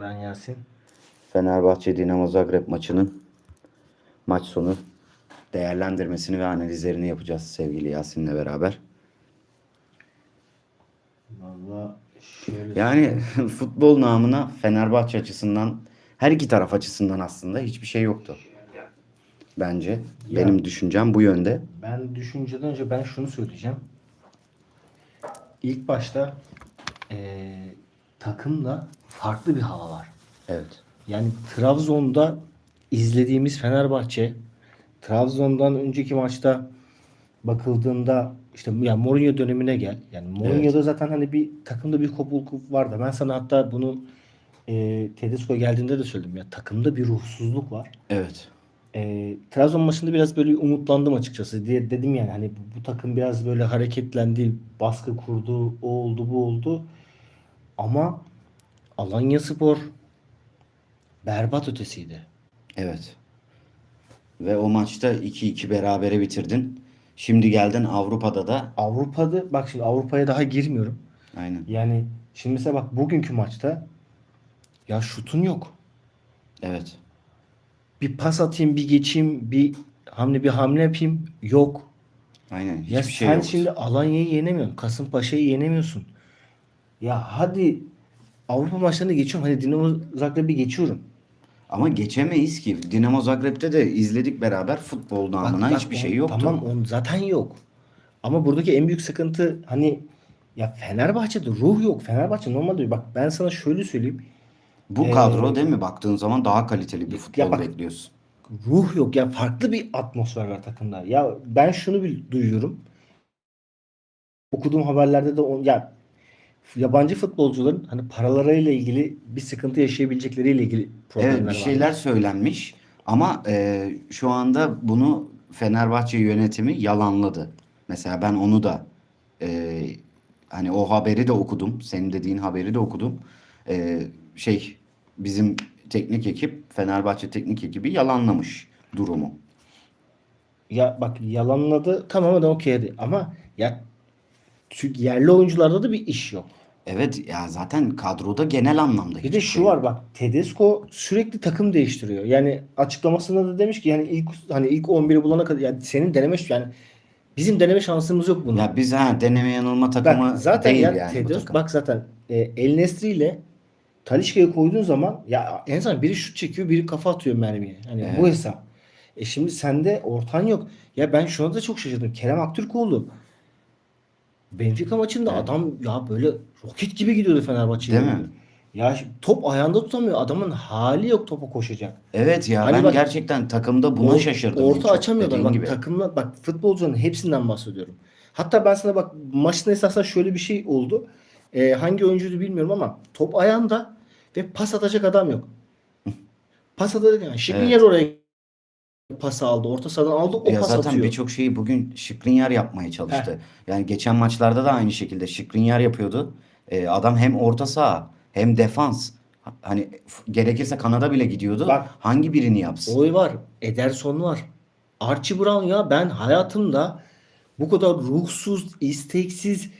Ben Yasin. Fenerbahçe Dinamo Zagreb maçının maç sonu değerlendirmesini ve analizlerini yapacağız sevgili Yasin'le beraber. Valla şöyle Yani futbol namına Fenerbahçe açısından her iki taraf açısından aslında hiçbir şey yoktu. Bence. Ya. Benim düşüncem bu yönde. ben düşünceden önce ben şunu söyleyeceğim. İlk başta eee takımda farklı bir hava var. Evet. Yani Trabzon'da izlediğimiz Fenerbahçe, Trabzon'dan önceki maçta bakıldığında işte ya Mourinho dönemine gel. Yani Mourinho'da zaten hani bir takımda bir kopukluk vardı. Ben sana hatta bunu e, Tedesco geldiğinde de söyledim ya takımda bir ruhsuzluk var. Evet. E, Trabzon maçında biraz böyle umutlandım açıkçası diye dedim yani hani bu, bu takım biraz böyle hareketlendi, baskı kurdu, o oldu, bu oldu. Ama Alanyaspor berbat ötesiydi. Evet. Ve o maçta 2-2 berabere bitirdin. Şimdi geldin Avrupa'da da Avrupa'da bak şimdi Avrupa'ya daha girmiyorum. aynen. Yani şimdi mesela bak bugünkü maçta ya şutun yok. Evet. Bir pas atayım, bir geçeyim, bir hamle bir hamle yapayım yok. Aynen. Hiçbir Ya şey sen yok. şimdi Alanya'yı yenemiyorsun. Kasımpaşa'yı yenemiyorsun. Ya hadi Avrupa maçlarını geçiyorum. Hadi Dinamo Zagreb'i geçiyorum. Ama geçemeyiz ki. Dinamo Zagreb'te de izledik beraber futbol namına bak hiçbir on- şey yoktu. Tamam on zaten yok. Ama buradaki en büyük sıkıntı hani ya Fenerbahçe'de ruh yok. Fenerbahçe normalde bak ben sana şöyle söyleyeyim. Bu Ee, kadro değil mi? Baktığın zaman daha kaliteli bir futbol bak- bekliyorsun. ruh yok ya farklı bir atmosfer var takımda. Ya ben şunu bir duyuyorum. Okuduğum haberlerde de on, ya yabancı futbolcuların hani paralarıyla ilgili bir sıkıntı yaşayabilecekleriyle ilgili problemler Evet bir var. şeyler söylenmiş ama e, şu anda bunu Fenerbahçe yönetimi yalanladı. Mesela ben onu da e, hani o haberi de okudum. Senin dediğin haberi de okudum. E, şey bizim teknik ekip Fenerbahçe teknik ekibi yalanlamış durumu. Ya bak yalanladı tamam da okey hadi. Ama ya çünkü yerli oyuncularda da bir iş yok. Evet ya zaten kadroda genel anlamda Bir de şey şu yok. var bak Tedesco sürekli takım değiştiriyor. Yani açıklamasında da demiş ki yani ilk hani ilk 11'i bulana kadar yani senin deneme yani bizim deneme şansımız yok bunda. Ya biz ha deneme yanılma takımı Bak zaten değil ya yani Tedesco takım. bak zaten e, El Nesri ile Talisca'yı koyduğun zaman ya en azından biri şut çekiyor, biri kafa atıyor mermiye. Hani Evet. bu hesap. E şimdi sende ortan yok. Ya ben şuna da çok şaşırdım. Kerem Aktürkoğlu Benfica maçında Evet. adam ya böyle roket gibi gidiyordu Fenerbahçe'ye. Değil mi? Ya top ayağında tutamıyor. Adamın hali yok topa koşacak. Evet ya Hani ben bak- gerçekten takımda buna Or- şaşırdım. Orta açamıyorlar. Bak gibi. takımla bak futbolcuların hepsinden bahsediyorum. Hatta ben sana bak maçın esasında şöyle bir şey oldu. Ee, hangi oyuncuydu bilmiyorum ama top ayağında ve pas atacak adam yok. Pas atacak yani. Şikrinyar Evet. oraya pas aldı. Orta sahadan aldı. O Ya pas zaten atıyor. birçok şeyi bugün Skriniar yapmaya çalıştı. Yani geçen maçlarda da aynı şekilde Skriniar yapıyordu. Ee, adam hem orta saha hem defans. Ha- Hani f- gerekirse kanada bile gidiyordu. Bak. Hangi birini yapsın? Oy var. Ederson var. Archie Brown ya ben hayatımda bu kadar ruhsuz, isteksiz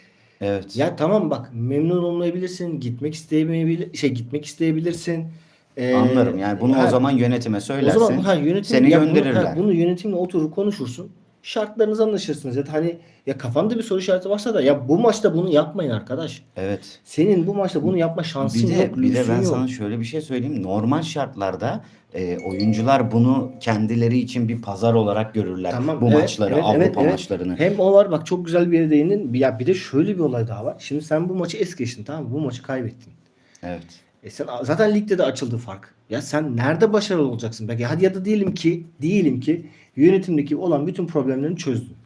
Evet. Ya tamam bak memnun olmayabilirsin, gitmek isteyemeyebilir, şey gitmek isteyebilirsin. Ee, Anlarım. Yani bunu ha, o zaman yönetime o söylersin. zaman ha, yönetim seni ya bunu, gönderirler. ha, bunu yönetimle oturur konuşursun. Şartlarınızı anlaşırsınız. Ya hani ya kafanda bir soru işareti varsa da ya bu maçta bunu yapmayın arkadaş. Evet. Senin bu maçta bunu yapma şansın Bir de yok, bir de ben yok. sana şöyle bir şey söyleyeyim. Normal şartlarda e, oyuncular bunu kendileri için bir pazar olarak görürler. Tamam, Bu evet, maçları, evet, Avrupa evet, evet. maçlarını. Hem o var bak çok güzel bir yere değindin. Ya bir de şöyle bir olay daha var. Şimdi sen bu maçı es geçtin tamam mı? Bu maçı kaybettin. Evet. E sen zaten ligde de açıldı fark. Ya sen nerede başarılı olacaksın belki? Hadi ya da diyelim ki diyelim ki yönetimdeki olan bütün problemlerini çözdün.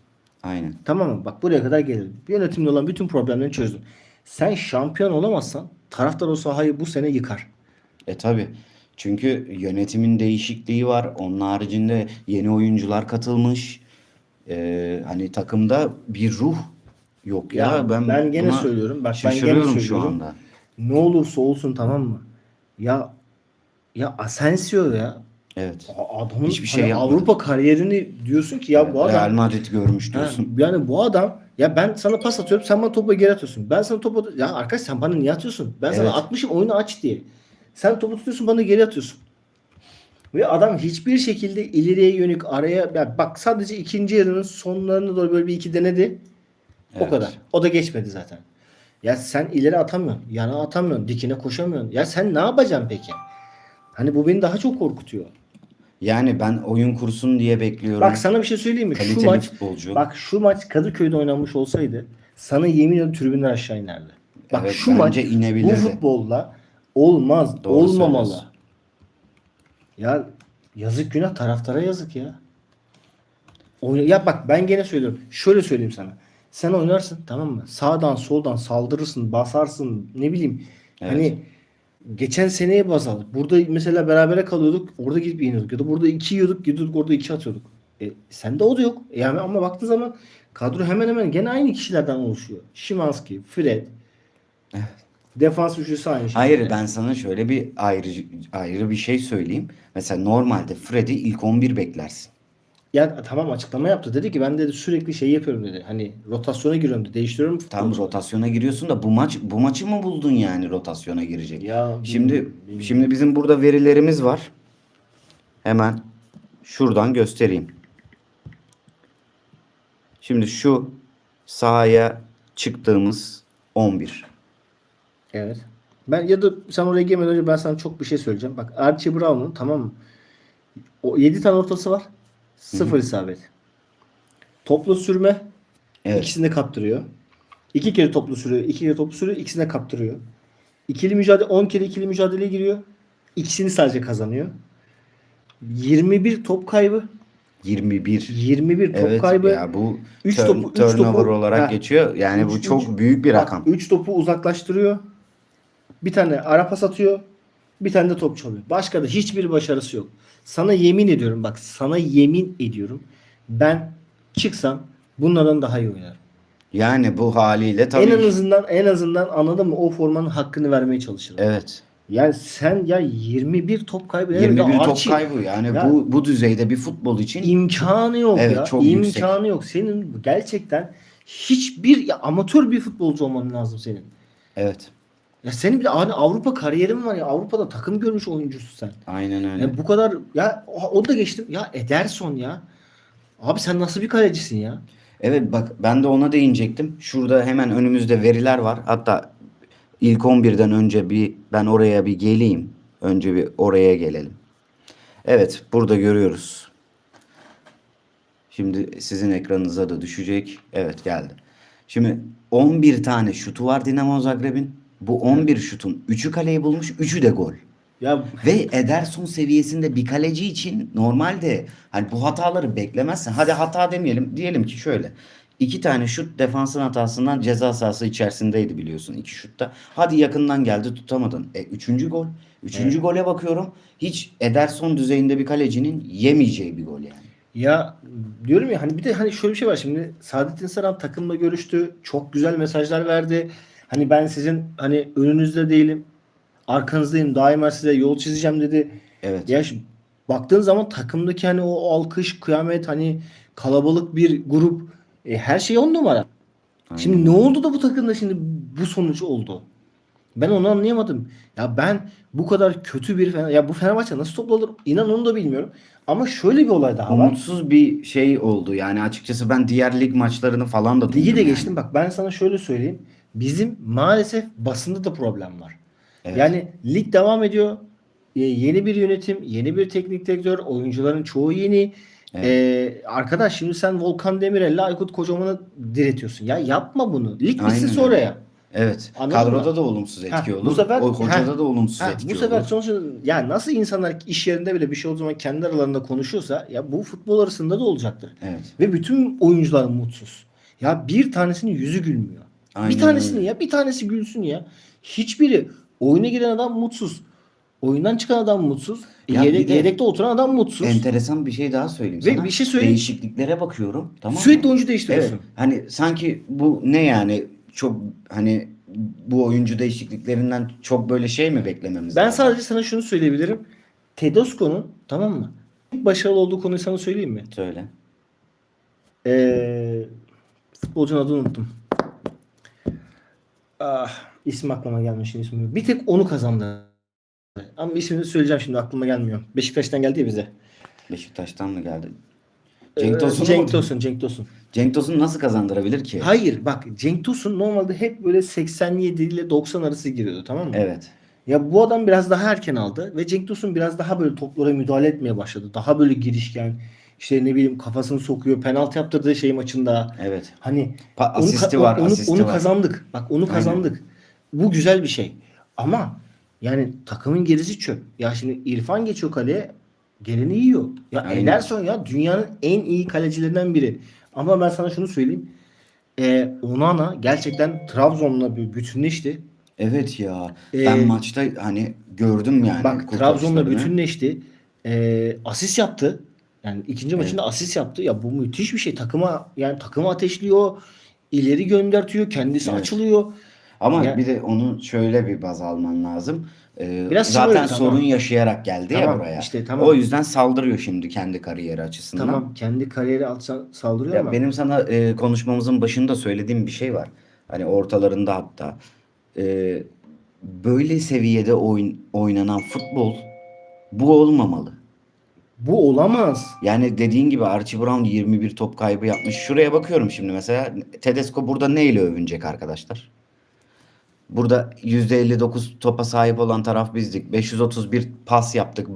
Aynen. Tamam mı? Bak buraya kadar gelelim. Yönetimde olan bütün problemlerini çözdün. Sen şampiyon olamazsan taraftar o sahayı bu sene yıkar. E tabi. Çünkü yönetimin değişikliği var. Onun haricinde yeni oyuncular katılmış. E, hani takımda bir ruh yok ya. Ya ben ben gene söylüyorum. Bak ben gene şaşırıyorum şu söylüyorum. anda. Ne olursa olsun tamam mı? Ya ya Asensio ya Evet. adamın Hiçbir şey hani yapmadı. Avrupa kariyerini diyorsun ki ya bu adam Real Madrid görmüş diyorsun. yani bu adam ya ben sana pas atıyorum sen bana topu geri atıyorsun. Ben sana topu ya arkadaş sen bana niye atıyorsun? Ben sana Evet. atmışım oyunu aç diye. Sen topu tutuyorsun bana geri atıyorsun. Ve adam hiçbir şekilde ileriye yönelik araya ya bak sadece ikinci yarının sonlarına doğru böyle bir iki denedi. O Evet. kadar. O da geçmedi zaten. Ya sen ileri atamıyorsun. Yana atamıyorsun. Dikine koşamıyorsun. Ya sen ne yapacaksın peki? Hani bu beni daha çok korkutuyor. Yani ben oyun kursun diye bekliyorum. Bak sana bir şey söyleyeyim mi? Şu Kaliteli maç futbolcu. bak şu maç Kadıköy'de oynanmış olsaydı sana yemin ediyorum tribünler aşağı inerdi. Bak Evet, şu maç bu inebilirdi. futbolla olmaz, Doğru olmamalı. Ya yazık günah taraftara yazık ya. Ya bak ben gene söylüyorum. Şöyle söyleyeyim sana. Sen oynarsın tamam mı? Sağdan soldan saldırırsın, basarsın, ne bileyim. Evet. Hani geçen seneye baz al. Burada mesela berabere kalıyorduk. Orada gidip yeniyorduk. Ya da burada iki yiyorduk, gidiyorduk orada iki atıyorduk. E, sende o da yok. Yani ama baktığın zaman kadro hemen hemen gene aynı kişilerden oluşuyor. Şimanski, Fred. Defans üçlüsü aynı şekilde. Hayır ben sana şöyle bir ayrı ayrı bir şey söyleyeyim. Mesela normalde Fred'i ilk 11 beklersin. Ya tamam açıklama yaptı. Dedi ki ben dedi sürekli şey yapıyorum dedi. Hani rotasyona giriyorum dedi. Değiştiriyorum Tam rotasyona giriyorsun da bu maç bu maçı mı buldun yani rotasyona girecek? Ya Şimdi bilmiyorum. şimdi bizim burada verilerimiz var. Hemen şuradan göstereyim. Şimdi şu sahaya çıktığımız 11. Evet. Ben ya da sen oraya girmeden önce ben sana çok bir şey söyleyeceğim. Bak Archie Brown'un tamam mı? O 7 tane ortası var. Sıfır isabet. Toplu sürme Evet. ikisini de kaptırıyor. İki kere toplu sürüyor. iki kere toplu sürüyor. ikisini de kaptırıyor. İkili mücadele 10 kere ikili mücadeleye giriyor. İkisini sadece kazanıyor. 21 top kaybı. 21. 21 top Evet kaybı. ya bu Üç turn- topu- turnover topu- olarak Ha. geçiyor. Yani Üç- bu çok üç- büyük bir rakam. 3 topu uzaklaştırıyor. Bir tane ara pas atıyor. Bir tane de top çalıyor. Başka da hiçbir başarısı yok. Sana yemin ediyorum bak sana yemin ediyorum. Ben çıksam bunlardan daha iyi oynarım. Yani bu haliyle tabii en azından en azından anladın mı o formanın hakkını vermeye çalışırım. Evet. Yani sen ya 21 top kaybı. 21 top Archie, kaybı yani Ya- bu bu düzeyde bir futbol için imkanı yok Evet, ya. çok imkanı yüksek. yok. Senin gerçekten hiçbir ya amatör bir futbolcu olman lazım senin. evet. Ya senin bir de hani Avrupa kariyerin var ya. Avrupa'da takım görmüş oyuncusun sen. Aynen öyle. Ya bu kadar ya o da geçtim. Ya Ederson ya. Abi sen nasıl bir kalecisin ya? Evet bak ben de ona değinecektim. Şurada hemen önümüzde veriler var. Hatta ilk 11'den önce bir ben oraya bir geleyim. Önce bir oraya gelelim. Evet burada görüyoruz. Şimdi sizin ekranınıza da düşecek. Evet geldi. Şimdi 11 tane şutu var Dinamo Zagreb'in. Bu 11 şutun 3'ü kaleyi bulmuş, 3'ü de gol. Ya Ve Ederson seviyesinde bir kaleci için normalde hani bu hataları beklemezsin. Hadi hata demeyelim. Diyelim ki şöyle. iki tane şut defansın hatasından ceza sahası içerisindeydi biliyorsun iki şutta. Hadi yakından geldi tutamadın. E üçüncü gol. Üçüncü Evet. gole bakıyorum. Hiç Ederson düzeyinde bir kalecinin yemeyeceği bir gol yani. ya diyorum ya hani bir de hani şöyle bir şey var şimdi Saadettin Saran takımla görüştü. Çok güzel mesajlar verdi. Hani ben sizin hani önünüzde değilim. Arkanızdayım. Daima size yol çizeceğim dedi. Evet. Ya baktığın zaman takımdaki hani o alkış, kıyamet hani kalabalık bir grup e, her şey on numara. Aynen. Şimdi ne oldu da bu takımda şimdi bu sonuç oldu? Ben onu anlayamadım. Ya ben bu kadar kötü bir Fener... Ya bu Fenerbahçe nasıl toplanır? İnan onu da bilmiyorum. Ama şöyle bir olay daha var. Umutsuz bir şey oldu. Yani açıkçası ben diğer lig maçlarını falan da Ligi de yani. geçtim. Bak ben sana şöyle söyleyeyim. Bizim maalesef basında da problem var. Evet. Yani lig devam ediyor. Ee, yeni bir yönetim, yeni bir teknik direktör, oyuncuların çoğu yeni. Evet. Ee, arkadaş şimdi sen Volkan Demirel'le Aykut Kocaman'ı diretiyorsun. Ya yapma bunu. Lig bitsin Aynen sonra öyle. ya. Evet. Anladın Kadroda mı? da olumsuz etki Ha, olur. bu sefer- o hocada ha, da olumsuz Ha, etki bu sefer olur. sonuçta ya nasıl insanlar iş yerinde bile bir şey olduğu zaman kendi aralarında konuşuyorsa ya bu futbol arasında da olacaktır. Evet. Ve bütün oyuncular mutsuz. Ya bir tanesinin yüzü gülmüyor. Aynen bir tanesinin öyle. ya bir tanesi gülsün ya. Hiçbiri oyuna giren adam mutsuz. Oyundan çıkan adam mutsuz. Ya yedek- de- yedekte oturan adam mutsuz. Enteresan bir şey daha söyleyeyim Ve sana. bir şey söyleyeyim. Değişikliklere bakıyorum. Tamam Sürekli mı? oyuncu değiştiriyorsun. Evet. Hani sanki bu ne yani çok hani bu oyuncu değişikliklerinden çok böyle şey mi beklememiz Ben lazım? sadece sana şunu söyleyebilirim. Tedesco'nun tamam mı? Çok başarılı olduğu konuyu sana söyleyeyim mi? Söyle. Ee, futbolcunun adını unuttum. Ah, ismi aklıma gelmiş ismi. Bir tek onu kazandı. Ama ismini söyleyeceğim şimdi aklıma gelmiyor. Beşiktaş'tan geldi ya bize. Beşiktaş'tan mı geldi? Ee, Cenk Tosun'u Cenk mu? Tosun, Cenk Tosun. Cenk Tosun nasıl kazandırabilir ki? Hayır bak Cenk Tosun normalde hep böyle 87 ile 90 arası giriyordu tamam mı? Evet. Ya bu adam biraz daha erken aldı ve Cenk Tosun biraz daha böyle toplara müdahale etmeye başladı. Daha böyle girişken işte ne bileyim kafasını sokuyor. Penaltı yaptırdığı şey maçında. Evet. Hani Pa- onu, asisti ka- var, onu, asisti onu var. kazandık. Bak onu Aynen. kazandık. Bu güzel bir şey. Ama yani takımın gerisi çöp. Ya şimdi İrfan geçiyor kaleye geleni yiyor. Ya Aynen. Ederson ya dünyanın en iyi kalecilerinden biri. Ama ben sana şunu söyleyeyim. Ee, Onana gerçekten Trabzon'la bir bütünleşti. Evet ya. Ee, ben maçta hani gördüm yani. Bak Trabzon'la bütünleşti. Ee, asist yaptı. Yani ikinci Evet. maçında asist yaptı. Ya bu müthiş bir şey. Takıma yani takımı ateşliyor. ileri göndertiyor. Kendisi Evet. açılıyor. Ama Ya- bir de onu şöyle bir baz alman lazım. Ee, Biraz zaten sorun tamam. yaşayarak geldi ya Tamam, buraya. işte tamam. O yüzden saldırıyor şimdi kendi kariyeri açısından. Tamam kendi kariyeri altına saldırıyor Ya ama benim sana e, konuşmamızın başında söylediğim bir şey var. Hani ortalarında hatta. E, böyle seviyede oyun, oynanan futbol bu olmamalı. Bu olamaz. Yani dediğin gibi Archie Brown 21 top kaybı yapmış. Şuraya bakıyorum şimdi mesela. Tedesco burada neyle övünecek arkadaşlar? Burada %59 topa sahip olan taraf bizdik. 531 pas yaptık.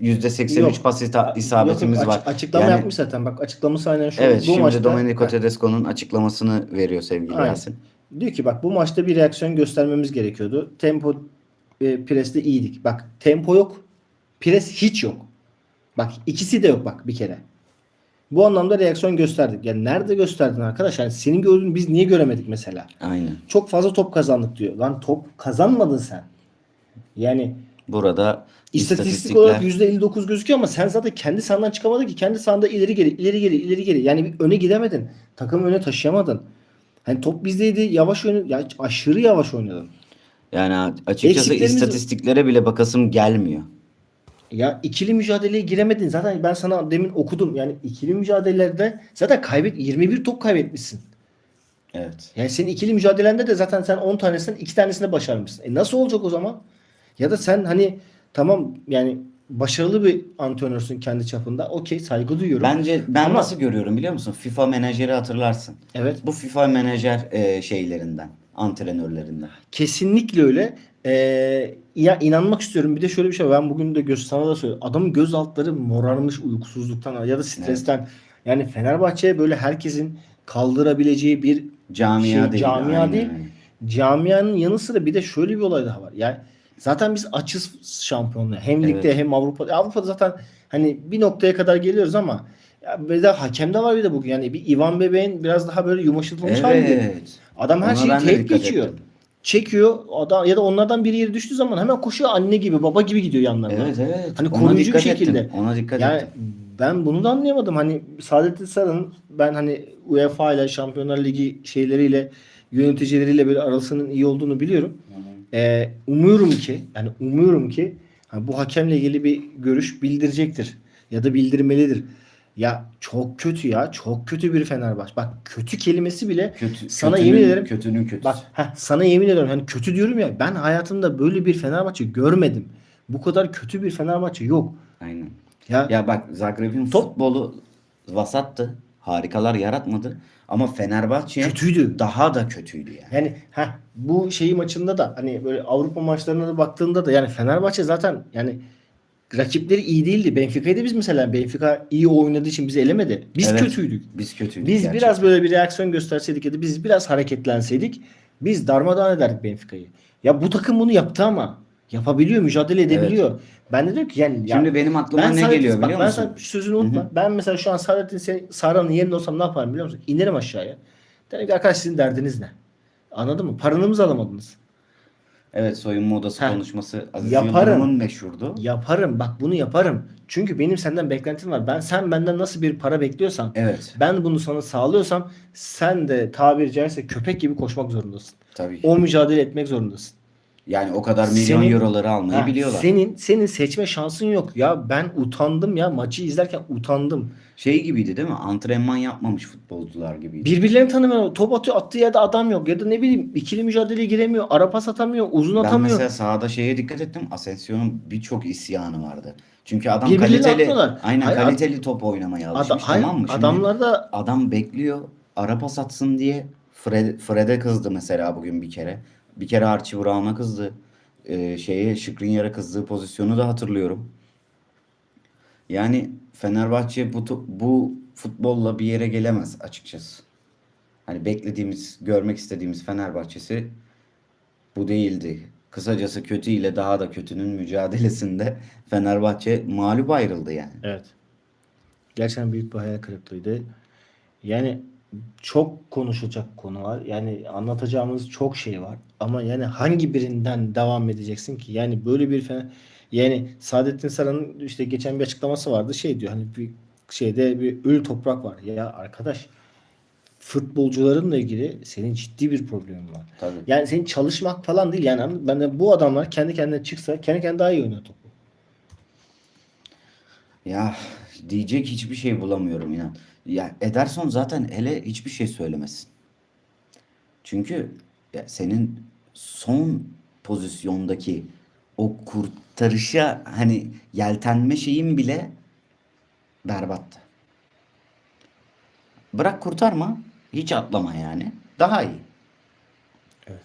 %83 Yok. pas isabetimiz Yok, yok, var. aç- açıklama Yani- yapmış zaten. Bak açıklaması aynen şu. Evet bu şimdi maçta, Domenico Tedesco'nun açıklamasını veriyor sevgili Aynen. Yasin. diyor ki bak bu maçta bir reaksiyon göstermemiz gerekiyordu. Tempo e, preste iyiydik. Bak tempo yok. Pres hiç yok. Bak ikisi de yok bak bir kere. Bu anlamda reaksiyon gösterdik. Yani nerede gösterdin arkadaş? Yani senin gördüğün biz niye göremedik mesela? Aynen. Çok fazla top kazandık diyor. Lan top kazanmadın sen. Yani Burada İstatistik olarak %59 gözüküyor ama sen zaten kendi sahandan çıkamadın ki. Kendi sahanda ileri geri, ileri geri, ileri geri. Yani bir öne gidemedin. Takımı öne taşıyamadın. Hani top bizdeydi. Yavaş oynadın. Ya aşırı yavaş oynadın. yani açıkçası istatistiklere bile bakasım gelmiyor. Ya ikili mücadeleye giremedin. Zaten ben sana demin okudum. Yani ikili mücadelelerde zaten kaybet 21 top kaybetmişsin. Evet. Yani senin ikili mücadelende de zaten sen 10 tanesinden 2 tanesini başarmışsın. E nasıl olacak o zaman? Ya da sen hani tamam yani başarılı bir antrenörsün kendi çapında. Okey saygı duyuyorum. Bence ben Ama- nasıl görüyorum biliyor musun? FIFA menajeri hatırlarsın. Evet. Bu FIFA menajer e, şeylerinden, antrenörlerinden. Kesinlikle öyle. Ee, ya inanmak istiyorum. Bir de şöyle bir şey. Ben bugün de göz sana da söylüyorum. Adamın göz altları morarmış uykusuzluktan ya da stresten. Yani Fenerbahçe böyle herkesin kaldırabileceği bir Camia Şey, değil. camia aynen değil. camianın yanı sıra bir de şöyle bir olay daha var. Yani zaten biz açız şampiyonluğa. Hem ligde Evet. hem Avrupa'da. Avrupa'da zaten hani bir noktaya kadar geliyoruz ama ya bir de hakem de var bir de bugün. Yani bir Ivan Bebeğin biraz daha böyle yumuşatılmış hali. Evet. Adam her Ona şeyi dikkat geçiyor. ettim. Çekiyor adam ya da onlardan biri yeri düştüğü zaman hemen koşuyor anne gibi baba gibi gidiyor yanlarına. Evet evet. Hani Ona koruyucu dikkat bir şekilde. Ettim. Ona dikkat Yani ettim. ben bunu da anlayamadım. Hani Saadettin Saran'ın ben hani UEFA ile Şampiyonlar Ligi şeyleriyle yöneticileriyle böyle arasının iyi olduğunu biliyorum. Ee, umuyorum ki yani umuyorum ki hani bu hakemle ilgili bir görüş bildirecektir ya da bildirmelidir. Ya çok kötü ya. Çok kötü bir Fenerbahçe. Bak kötü kelimesi bile Kötü, sana kötünün- yemin ederim- Kötünün kötüsü. Bak heh, sana yemin ediyorum hani kötü diyorum ya ben hayatımda böyle bir Fenerbahçe görmedim. Bu kadar kötü bir Fenerbahçe yok. Aynen. Ya, Ya bak Zagreb'in Top- futbolu vasattı. Harikalar yaratmadı. Ama Fenerbahçe kötüydü. daha da kötüydü yani. Yani heh, bu şeyi maçında da hani böyle Avrupa maçlarına da baktığında da yani Fenerbahçe zaten yani rakipleri iyi değildi. Benfica'yı da biz mesela Benfica iyi oynadığı için bizi elemedi. Biz Evet. kötüydük. Biz kötüydük Biz gerçekten. biraz böyle bir reaksiyon gösterseydik ya da biz biraz hareketlenseydik biz darmadağın ederdik Benfica'yı. Ya bu takım bunu yaptı ama yapabiliyor, mücadele edebiliyor. Ben de diyorum ki yani ya- Şimdi benim aklıma ne Saadettin- geliyor bak biliyor ben musun? sana sözünü unutma. Ben mesela şu an Saadettin Saran'ın yerinde olsam ne yaparım biliyor musun? İnerim aşağıya. Derim ki arkadaş sizin derdiniz ne? Anladın mı? Paranımızı alamadınız. Evet soyunma odası Heh. konuşması Aziz Yaparım. Yıldırım'ın meşhurdu. Yaparım. Bak bunu yaparım. Çünkü benim senden beklentim var. Ben sen benden nasıl bir para bekliyorsan Evet. ben bunu sana sağlıyorsam sen de tabiri caizse köpek gibi koşmak zorundasın. Tabii. O mücadele etmek zorundasın. Yani o kadar milyon Senin- euroları almayı Ha, biliyorlar. Senin senin seçme şansın yok. Ya ben utandım ya maçı izlerken utandım. Şey gibiydi değil mi? Antrenman yapmamış futbolcular gibiydi. Birbirlerini tanımıyor. Top atıyor attığı yerde adam yok. Ya da ne bileyim ikili mücadeleye giremiyor. Ara pas atamıyor. Uzun Ben atamıyor. mesela sahada şeye dikkat ettim. Asensio'nun birçok isyanı vardı. Çünkü adam Birbirlerini kaliteli atmıyorlar. aynen Hayır, kaliteli top oynamaya alışmış Adam, hayır, tamam mı? Şimdi adamlar da adam bekliyor. Ara pas atsın diye Fred, Fred'e kızdı mesela bugün bir kere. Bir kere Archie Brown'a kızdı. Ee, şeye Skriniar'a kızdığı pozisyonu da hatırlıyorum. Yani Fenerbahçe bu bu futbolla bir yere gelemez açıkçası. Hani beklediğimiz, görmek istediğimiz Fenerbahçe'si bu değildi. Kısacası kötü ile daha da kötünün mücadelesinde Fenerbahçe mağlup ayrıldı yani. evet. Gerçekten büyük bir hayal kırıklığıydı. Yani çok konuşulacak konu var. Yani anlatacağımız çok şey var. Ama yani hangi birinden devam edeceksin ki? Yani böyle bir fener... Yani Saadettin Saran'ın işte geçen bir açıklaması vardı. Şey diyor hani bir şeyde bir ölü toprak var. Ya arkadaş futbolcularınla ilgili senin ciddi bir problemin var. Tabii. Yani senin çalışmak falan değil. Yani ben de bu adamlar kendi kendine çıksa kendi kendine daha iyi oynuyor topu. Ya diyecek hiçbir şey bulamıyorum inan. Ya Ederson zaten hele hiçbir şey söylemesin. Çünkü ya senin son pozisyondaki o kurtarışa hani yeltenme şeyin bile berbattı. Bırak kurtarma, hiç atlama yani. Daha iyi. Evet.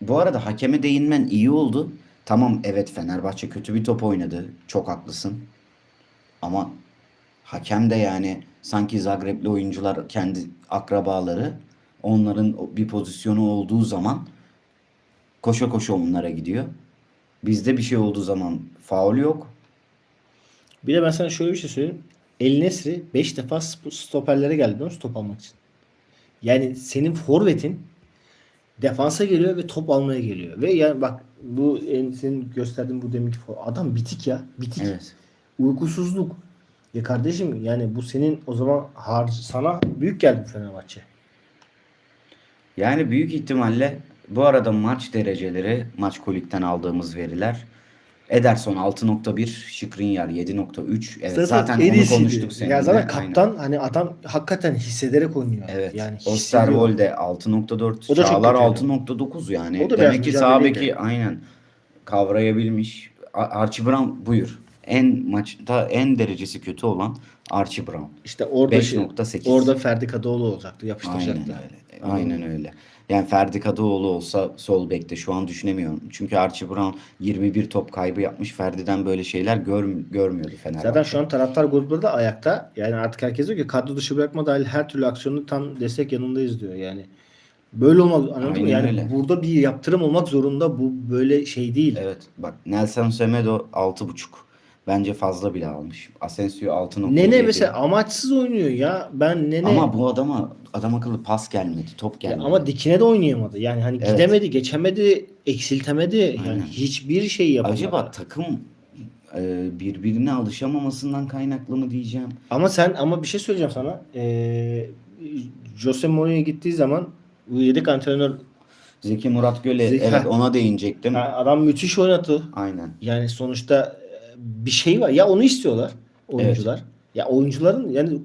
Bu arada hakeme değinmen iyi oldu. Tamam evet Fenerbahçe kötü bir top oynadı. Çok haklısın. Ama hakem de yani sanki Zagreb'li oyuncular kendi akrabaları onların bir pozisyonu olduğu zaman koşa koşa onlara gidiyor. Bizde bir şey olduğu zaman faul yok. Bir de ben sana şöyle bir şey söyleyeyim. El Nesri 5 defa stoperlere geldi değil mi? Stop almak için. Yani senin forvetin defansa geliyor ve top almaya geliyor. Ve yani bak bu en, senin gösterdiğin bu deminki adam bitik ya. Bitik. Evet. Uykusuzluk. Ya kardeşim yani bu senin o zaman harc sana büyük geldi Fenerbahçe. Yani büyük ihtimalle bu arada maç dereceleri maç kolikten aldığımız veriler Ederson 6.1, Skriniar 7.3. Evet zaten, en onu iyisiydi. konuştuk seninle. Ya zaten Aynen. kaptan hani adam hakikaten hissederek oynuyor. Evet. Yani. Osterwolde 6.4, O da çok Çağlar kötü 6.9 yani. O da Demek ki sağ beki aynen kavrayabilmiş. Archie Brown buyur. En maçta en derecesi kötü olan Archie Brown. İşte orada şey- 5.8. orada Ferdi Kadıoğlu olacaktı. Aynen Yapıştıracaktı. öyle. Aynen öyle. Yani Ferdi Kadıoğlu olsa sol bekte şu an düşünemiyorum. Çünkü Archie Brown 21 top kaybı yapmış. Ferdi'den böyle şeyler gör, görmüyordu Fenerbahçe. Zaten şu an taraftar grupları da ayakta. Yani artık herkes diyor ki kadro dışı bırakma dahil her türlü aksiyonu tam destek yanındayız diyor. Yani böyle olmak anladın mı? Aynen Yani öyle. burada bir yaptırım olmak zorunda. Bu böyle şey değil. Evet bak Nelson Semedo 6.5. Bence fazla bile almış. Asensio 6.7. Nene mesela amaçsız oynuyor ya. Ben Nene Ama bu adama adam akıllı pas gelmedi, top Ya gelmedi. ama dikine de oynayamadı. Yani hani Evet. gidemedi, geçemedi, eksiltemedi. Yani Aynen. hiçbir şey yapamadı. Acaba takım e, birbirine alışamamasından kaynaklı mı diyeceğim? Ama sen ama bir şey söyleyeceğim sana. Ee, Jose Mourinho gittiği zaman bu yedek antrenör Zeki Murat Göle Zeki- evet ona değinecektim. yani adam müthiş oynattı. Aynen. Yani sonuçta bir şey var. Ya onu istiyorlar oyuncular. Ya oyuncuların yani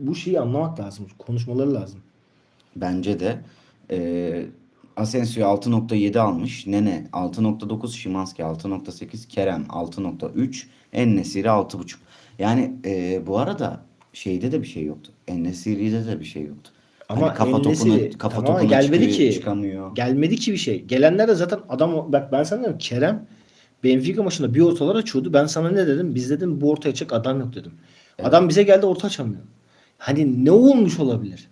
bu şeyi anlamak lazım. Konuşmaları lazım. Bence de e, Asensio 6.7 almış. Nene 6.9, Şimanski 6.8, Kerem 6.3, En-Nesyri 6.5. Yani e, bu arada şeyde de bir şey yoktu. En-Nesyri'de de bir şey yoktu. Ama hani kafa En-Nesyri- topuna kafa tamam ama topuna gelmedi çıkıyor, ki. çıkamıyor. Gelmedi ki bir şey. Gelenler de zaten adam bak ben sana diyorum Kerem Benfica maçında bir ortalar açıyordu. Ben sana ne dedim? Biz dedim bu orta açacak adam yok dedim. Adam bize geldi orta açamıyor. Hani ne olmuş olabilir?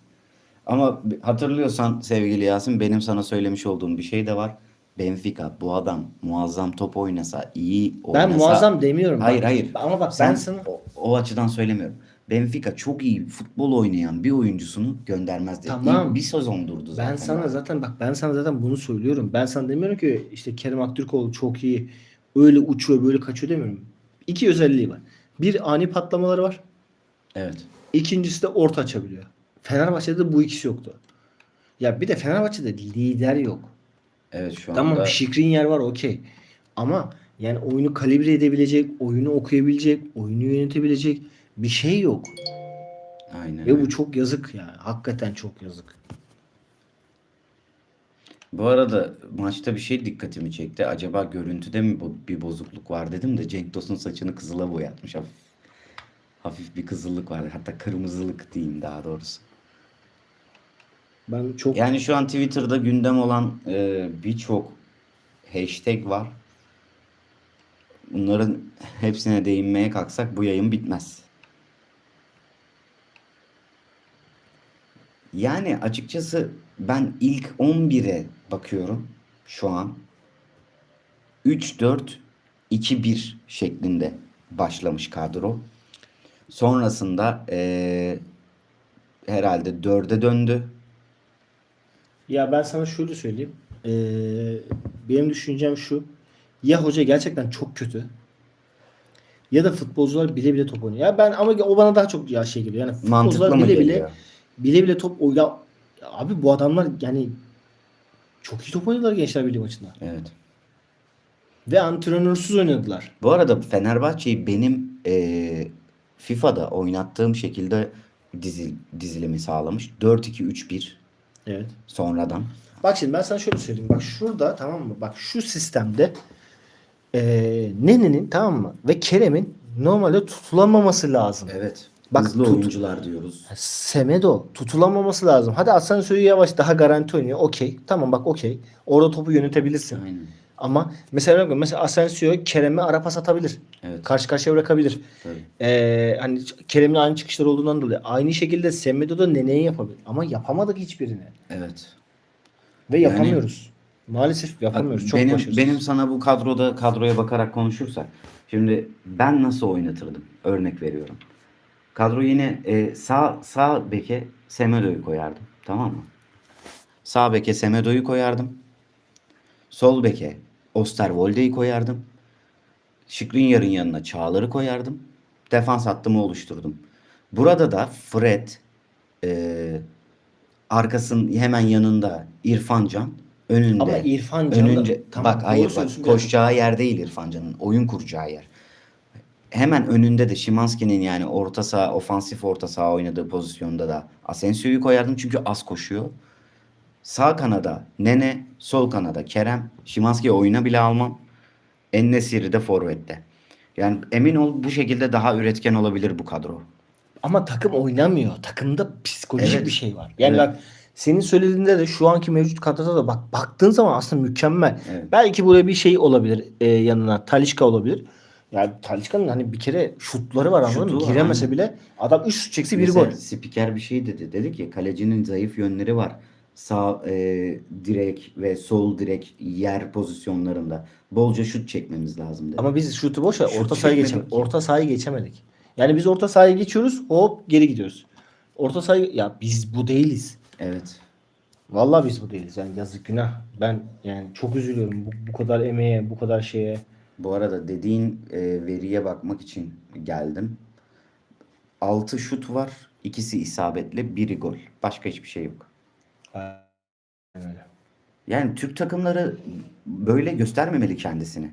Ama hatırlıyorsan sevgili Yasin benim sana söylemiş olduğum bir şey de var. Benfica bu adam muazzam top oynasa, iyi oynasa. Ben muazzam demiyorum. Hayır Bak, hayır. Ama bak Sen ben sana o, o açıdan söylemiyorum. Benfica çok iyi futbol oynayan bir oyuncusunu göndermez dedi. Tamam. Bir sezon durdu zaten. Ben sana zaten bak ben sana zaten bunu söylüyorum. Ben sana demiyorum ki işte Kerem Aktürkoğlu çok iyi. Öyle uçuyor böyle kaçıyor demiyorum. İki özelliği var. Bir ani patlamaları var. Evet. İkincisi de orta açabiliyor. Fenerbahçe'de bu ikisi yoktu. Ya bir de Fenerbahçe'de lider yok. Evet şu Tamam anda Şikrin yer var okey. Ama yani oyunu kalibre edebilecek, oyunu okuyabilecek, oyunu yönetebilecek bir şey yok. aynen. Ve bu çok yazık yani. Hakikaten çok yazık. Bu arada maçta bir şey dikkatimi çekti. Acaba görüntüde mi bo- bir bozukluk var dedim de Cenk Tosun saçını kızıla boyatmış. Hafif, hafif bir kızıllık var. Hatta kırmızılık diyeyim daha doğrusu. Ben çok Yani şu an Twitter'da gündem olan e, birçok hashtag var. Bunların hepsine değinmeye kalksak bu yayın bitmez. Yani açıkçası ben ilk 11'e bakıyorum şu an. 3-4-2-1 şeklinde başlamış kadro. Sonrasında e, herhalde 4'e döndü. Ya ben sana şöyle söyleyeyim. Ee, benim düşüncem şu. Ya hoca gerçekten çok kötü. Ya da futbolcular bile bile top oynuyor. Ya ben ama o bana daha çok ya şey geliyor. Yani futbolcular Mantıklı bile bile bile bile top o ya abi bu adamlar yani çok iyi top oynadılar Gençler Birliği maçında. Evet. Ve antrenörsüz oynadılar. Bu arada Fenerbahçe'yi benim eee, FIFA'da oynattığım şekilde dizi, dizilimi sağlamış. 4-2-3-1 Evet. sonradan. Bak şimdi ben sana şöyle söyleyeyim. Bak şurada tamam mı? Bak şu sistemde eee Nene'nin tamam mı? Ve Kerem'in normalde tutulamaması lazım. Evet. Bak, Hızlı tut- oyuncular diyoruz. Semedo tutulamaması lazım. Hadi Asensio'yu yavaş daha garanti oynuyor. Okey. Tamam bak okey. Orada topu yönetebilirsin. Aynen. Ama mesela mesela Asensio Kerem'e ara pas atabilir. Evet. Karşı karşıya bırakabilir. Tabii. Ee, hani Kerem'in aynı çıkışlar olduğundan dolayı. Aynı şekilde Semedo da Nene'yi yapabilir. Ama yapamadık hiçbirini. Evet. Ve Yani- yapamıyoruz. Maalesef yapamıyoruz. Çok benim başarısız. benim sana bu kadroda kadroya bakarak konuşursak şimdi ben nasıl oynatırdım? Örnek veriyorum. Kadro yine e, sağ sağ beke Semedo'yu koyardım. Tamam mı? Sağ beke Semedo'yu koyardım. Sol beke Osterwolde'yi koyardım. Skriniar'ın yanına Çağlar'ı koyardım. Defans hattımı oluşturdum. Burada da Fred e, arkasının hemen yanında İrfan Can önünde. Ama İrfan Can da- önünce Tamam, bak hayır bak koşacağı yer değil İrfan Can'ın oyun kuracağı yer. Hemen önünde de Şimanski'nin yani orta saha ofansif orta saha oynadığı pozisyonda da Asensio'yu koyardım çünkü az koşuyor. Sağ kanada Nene, sol kanada Kerem, Şimanski'yi oyuna bile almam. Ennesiri de forvette. Yani emin ol bu şekilde daha üretken olabilir bu kadro. Ama takım oynamıyor. Takımda psikolojik Evet. bir şey var. Yani Evet. bak senin söylediğinde de şu anki mevcut kadroda da bak baktığın zaman aslında mükemmel. Evet. Belki buraya bir şey olabilir e, yanına. Talişka olabilir. Yani Talişka'nın hani bir kere şutları var anladın mı? Şutu var, Giremese aynen. bile adam 3 şut çekse bir Mesela gol. Spiker bir şey dedi. Dedi ki kalecinin zayıf yönleri var. Sağ e, direk ve sol direk yer pozisyonlarında. Bolca şut çekmemiz lazım dedi. Ama biz şutu boş ver. Şut Orta sahayı çekmedik geçemedik. ki. Orta sahayı geçemedik. Yani biz orta sahayı geçiyoruz. Hop geri gidiyoruz. Orta sahayı ya biz bu değiliz. Evet. Vallahi biz bu değiliz. Yani yazık günah. Ben yani çok üzülüyorum bu, bu kadar emeğe, bu kadar şeye. Bu arada dediğin e, veriye bakmak için geldim. 6 şut var. ikisi isabetli, biri gol. Başka hiçbir şey yok. Aynen öyle. Yani Türk takımları böyle göstermemeli kendisini.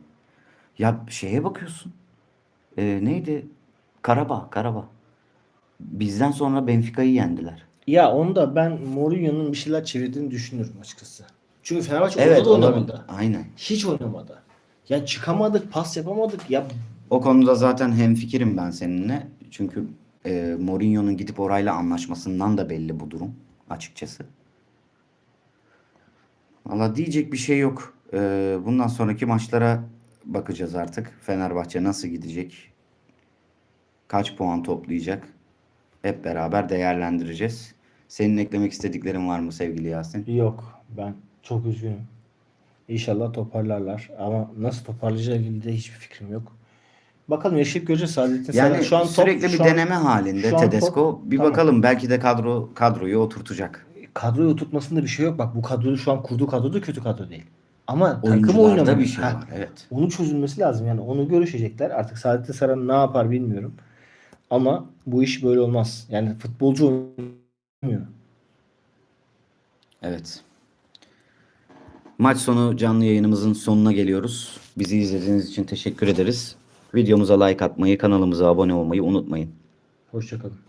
Ya şeye bakıyorsun. E, neydi? Karabağ, Karabağ. Bizden sonra Benfica'yı yendiler. Ya onda ben Mourinho'nun bir şeyler çevirdiğini düşünüyorum açıkçası. Çünkü Fenerbahçe Evet, orada da oynamadı. Aynen. Hiç oynamadı. Ya çıkamadık, pas yapamadık. Ya O konuda zaten hemfikirim ben seninle. Çünkü e, Mourinho'nun gidip orayla anlaşmasından da belli bu durum açıkçası. Valla diyecek bir şey yok. E, bundan sonraki maçlara bakacağız artık. Fenerbahçe nasıl gidecek? Kaç puan toplayacak? Hep beraber değerlendireceğiz. Senin eklemek istediklerin var mı sevgili Yasin? yok. Ben çok üzgünüm. İnşallah toparlarlar. Ama nasıl toparlayacağı ilgili de hiçbir fikrim yok. Bakalım yaşayıp göreceğiz Saadettin. Yani Saran. şu an top- sürekli bir şu an deneme halinde şu an top- Tedesco. Bir Tamam. bakalım belki de kadro kadroyu oturtacak. kadroyu oturtmasında bir şey yok. Bak bu kadroyu şu an kurduğu kadro da kötü kadro değil. Ama takım oynamıyor. bir şey var. Evet. Onun çözülmesi lazım. Yani onu görüşecekler. Artık Saadettin Saran ne yapar bilmiyorum. Ama bu iş böyle olmaz. Yani futbolcu oynamıyor. Evet. Maç sonu canlı yayınımızın sonuna geliyoruz. Bizi izlediğiniz için teşekkür ederiz. Videomuza like atmayı, kanalımıza abone olmayı unutmayın. Hoşçakalın.